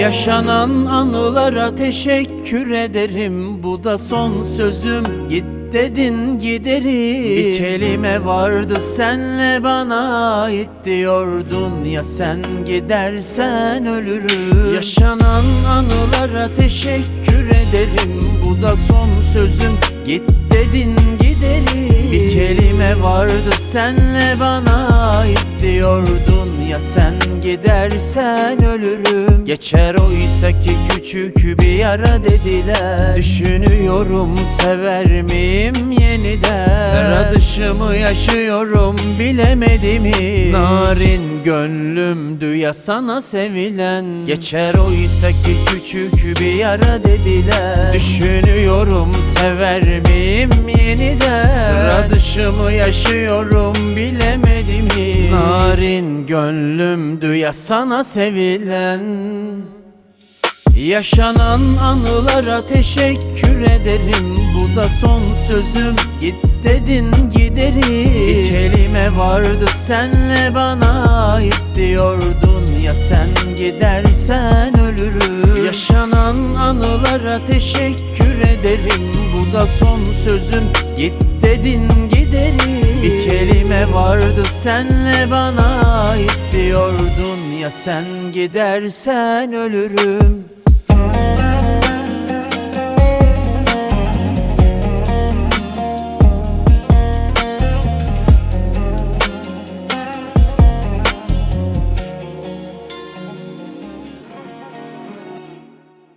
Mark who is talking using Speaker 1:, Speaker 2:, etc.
Speaker 1: Yaşanan anılara teşekkür ederim. Bu da son sözüm. Git dedin giderim. Bir kelime vardı senle bana ait diyordun. Ya sen gidersen ölürüm. Yaşanan anılara teşekkür ederim. Bu da son sözüm. Git dedin giderim. Bir kelime vardı senle bana ait diyordun. Ya sen gidersen ölürüm. Geçer oysa ki küçük bir yara dediler. Düşünüyorum sever miyim yeniden? Sıra dışı mı yaşıyorum bilemedim hiç. Narin gönlümdü ya sana sevilen. Geçer oysa ki küçük bir yara dediler. Düşünüyorum sever miyim yeniden? Sıra dışı mı yaşıyorum bilemedim Narin gönlümdü ya sana sevilen. Yaşanan anılara teşekkür ederim. Bu da son sözüm. Git dedin giderim. Bir kelime vardı senle bana ait diyordun. Ya sen gidersen ölürüm. Yaşanan anılara teşekkür ederim. Bu da son sözüm. Git dedin giderim Bir kelime vardı senle bana ait diyordun. Ya sen gidersen ölürüm